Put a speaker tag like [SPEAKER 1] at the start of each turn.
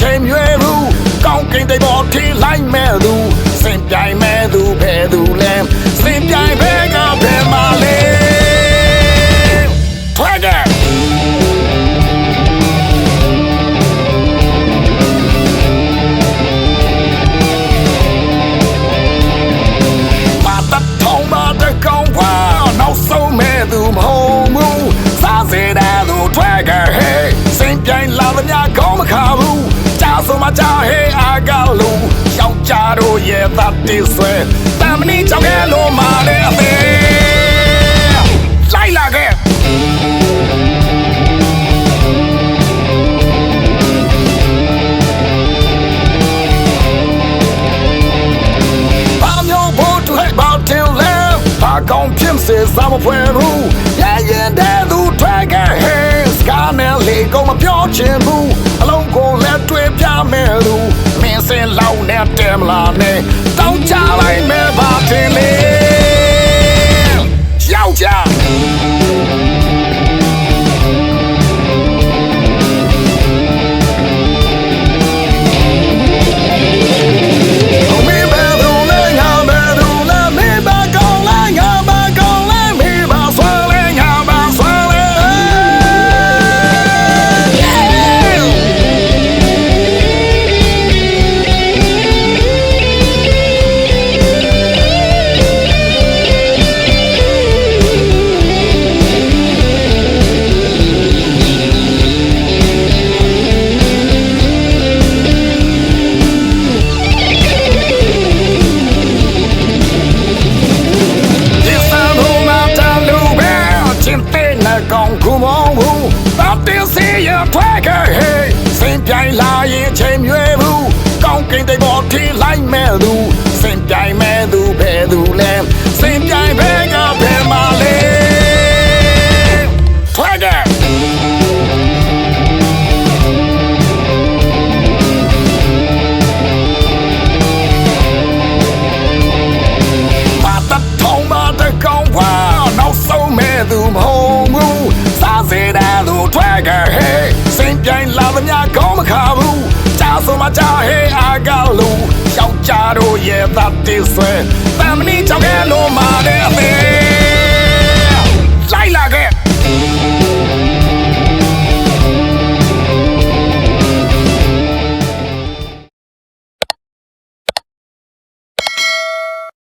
[SPEAKER 1] ချိန်မြွေဘူးကောင်းကင်တွေပေါ်ထိလိုက်မဲ့သူစင်ပြိုင်မဲ့ မှကြာဟေးအာကလူယောက်ျားတို့ရဲ့သတ်တိဆွဲတမနီကြောင့်ရဲ့လိုမာလေအသေးလိုက်လာခဲ့ဘာမျိုးဖို့တူဟဲ့ဘောက်တင်လဲဘာကောင်းဖြစ်စေစားမဖွဲဘူးရဲရင်တဲ့သူထွက်ခဲ့ဟေးစကားနဲ့လေကုန်မပြောချင် မလာနဲ့တောင်းချလိုက်မယ်ဘာတင် ပြိုင်လာရင်ချိန်ရွယ်ဘူးကောင်းကင်တဲ့ဘောထီလိုက်မဲ့သူစင်ပြိုင်မဲ့သူဘယ်သူလဲ မှကြာဟေးအာကလူယောက်ျားတို့ရဲ့သတ်တိဆွဲတမနီကြောင့်ရဲ့လိုမာတဲ့အသေး